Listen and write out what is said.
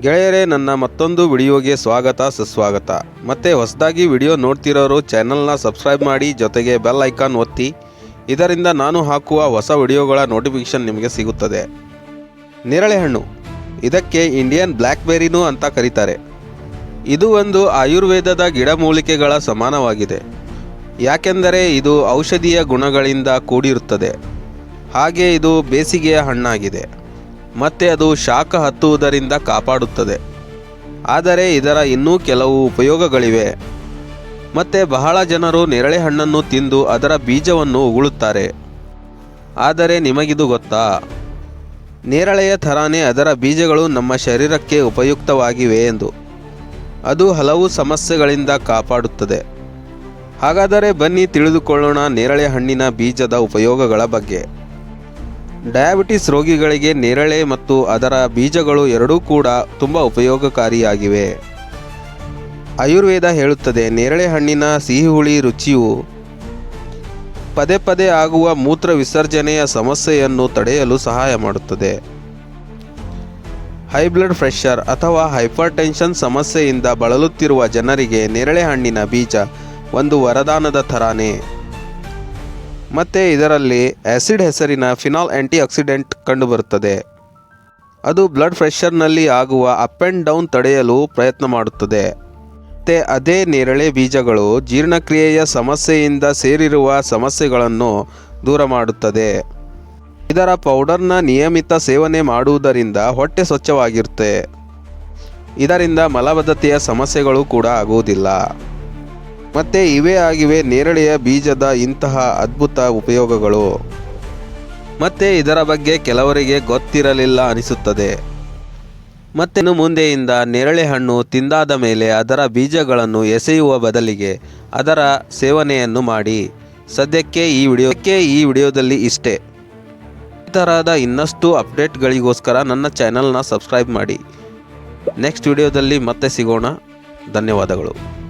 ಗೆಳೆಯರೇ, ನನ್ನ ಮತ್ತೊಂದು ವಿಡಿಯೋಗೆ ಸ್ವಾಗತ, ಸುಸ್ವಾಗತ. ಮತ್ತೆ ಹೊಸದಾಗಿ ವಿಡಿಯೋ ನೋಡ್ತಿರೋರು ಚಾನಲ್ನ ಸಬ್ಸ್ಕ್ರೈಬ್ ಮಾಡಿ, ಜೊತೆಗೆ ಬೆಲ್ ಐಕಾನ್ ಒತ್ತಿ. ಇದರಿಂದ ನಾನು ಹಾಕುವ ಹೊಸ ವಿಡಿಯೋಗಳ ನೋಟಿಫಿಕೇಶನ್ ನಿಮಗೆ ಸಿಗುತ್ತದೆ. ನೇರಳೆ ಹಣ್ಣು ಇದಕ್ಕೆ ಇಂಡಿಯನ್ ಬ್ಲ್ಯಾಕ್ಬೆರಿನೂ ಅಂತ ಕರೀತಾರೆ. ಇದು ಒಂದು ಆಯುರ್ವೇದದ ಗಿಡಮೂಲಿಕೆಗಳ ಸಮಾನವಾಗಿದೆ. ಯಾಕೆಂದರೆ ಇದು ಔಷಧೀಯ ಗುಣಗಳಿಂದ ಕೂಡಿರುತ್ತದೆ. ಹಾಗೆ ಇದು ಬೇಸಿಗೆಯ ಹಣ್ಣಾಗಿದೆ. ಮತ್ತು ಅದು ಶಾಖ ಹತ್ತುವುದರಿಂದ ಕಾಪಾಡುತ್ತದೆ. ಆದರೆ ಇದರ ಇನ್ನೂ ಕೆಲವು ಉಪಯೋಗಗಳಿವೆ. ಮತ್ತೆ ಬಹಳ ಜನರು ನೇರಳೆ ಹಣ್ಣನ್ನು ತಿಂದು ಅದರ ಬೀಜವನ್ನು ಉಗುಳುತ್ತಾರೆ. ಆದರೆ ನಿಮಗಿದು ಗೊತ್ತಾ? ನೇರಳೆಯ ಥರಾನೇ ಅದರ ಬೀಜಗಳು ನಮ್ಮ ಶರೀರಕ್ಕೆ ಉಪಯುಕ್ತವಾಗಿವೆ ಎಂದು. ಅದು ಹಲವು ಸಮಸ್ಯೆಗಳಿಂದ ಕಾಪಾಡುತ್ತದೆ. ಹಾಗಾದರೆ ಬನ್ನಿ ತಿಳಿದುಕೊಳ್ಳೋಣ ನೇರಳೆ ಹಣ್ಣಿನ ಬೀಜದ ಉಪಯೋಗಗಳ ಬಗ್ಗೆ. ಡಯಾಬಿಟಿಸ್ ರೋಗಿಗಳಿಗೆ ನೇರಳೆ ಮತ್ತು ಅದರ ಬೀಜಗಳು ಎರಡೂ ಕೂಡ ತುಂಬ ಉಪಯೋಗಕಾರಿಯಾಗಿವೆ. ಆಯುರ್ವೇದ ಹೇಳುತ್ತದೆ, ನೇರಳೆ ಹಣ್ಣಿನ ಸಿಹಿ ಹುಳಿ ರುಚಿಯು ಪದೇ ಪದೇ ಆಗುವ ಮೂತ್ರ ವಿಸರ್ಜನೆಯ ಸಮಸ್ಯೆಯನ್ನು ತಡೆಯಲು ಸಹಾಯ ಮಾಡುತ್ತದೆ. ಹೈ ಬ್ಲಡ್ ಪ್ರೆಷರ್ ಅಥವಾ ಹೈಪರ್ ಟೆನ್ಷನ್ ಸಮಸ್ಯೆಯಿಂದ ಬಳಲುತ್ತಿರುವ ಜನರಿಗೆ ನೇರಳೆ ಹಣ್ಣಿನ ಬೀಜ ಒಂದು ವರದಾನದ ಥರಾನೇ. ಮತ್ತು ಇದರಲ್ಲಿ ಆ್ಯಸಿಡ್ ಹೆಸರಿನ ಫಿನಾಲ್ ಆ್ಯಂಟಿ ಆಕ್ಸಿಡೆಂಟ್ ಕಂಡುಬರುತ್ತದೆ. ಅದು ಬ್ಲಡ್ ಪ್ರೆಷರ್ನಲ್ಲಿ ಆಗುವ ಅಪ್ ಆ್ಯಂಡ್ ಡೌನ್ ತಡೆಯಲು ಪ್ರಯತ್ನ ಮಾಡುತ್ತದೆ. ಮತ್ತು ಅದೇ ನೇರಳೆ ಬೀಜಗಳು ಜೀರ್ಣಕ್ರಿಯೆಯ ಸಮಸ್ಯೆಯಿಂದ ಸೇರಿರುವ ಸಮಸ್ಯೆಗಳನ್ನು ದೂರ ಮಾಡುತ್ತದೆ. ಇದರ ಪೌಡರ್ನ ನಿಯಮಿತ ಸೇವನೆ ಮಾಡುವುದರಿಂದ ಹೊಟ್ಟೆ ಸ್ವಚ್ಛವಾಗಿರುತ್ತೆ. ಇದರಿಂದ ಮಲಬದ್ಧತೆಯ ಸಮಸ್ಯೆಗಳು ಕೂಡ ಆಗುವುದಿಲ್ಲ. ಮತ್ತು ಇವೇ ಆಗಿವೆ ನೇರಳೆಯ ಬೀಜದ ಇಂತಹ ಅದ್ಭುತ ಉಪಯೋಗಗಳು. ಮತ್ತು ಇದರ ಬಗ್ಗೆ ಕೆಲವರಿಗೆ ಗೊತ್ತಿರಲಿಲ್ಲ ಅನಿಸುತ್ತದೆ. ಮತ್ತೇನು ಮುಂದೆಯಿಂದ ನೇರಳೆ ಹಣ್ಣು ತಿಂದಾದ ಮೇಲೆ ಅದರ ಬೀಜಗಳನ್ನು ಎಸೆಯುವ ಬದಲಿಗೆ ಅದರ ಸೇವನೆಯನ್ನು ಮಾಡಿ. ಸದ್ಯಕ್ಕೆ ಈ ವಿಡಿಯೋಕ್ಕೆ ಈ ವಿಡಿಯೋದಲ್ಲಿ ಇಷ್ಟೇ. ಈ ಥರದ ಇನ್ನಷ್ಟು ಅಪ್ಡೇಟ್ಗಳಿಗೋಸ್ಕರ ನನ್ನ ಚಾನಲ್ನ ಸಬ್ಸ್ಕ್ರೈಬ್ ಮಾಡಿ. ನೆಕ್ಸ್ಟ್ ವಿಡಿಯೋದಲ್ಲಿ ಮತ್ತೆ ಸಿಗೋಣ. ಧನ್ಯವಾದಗಳು.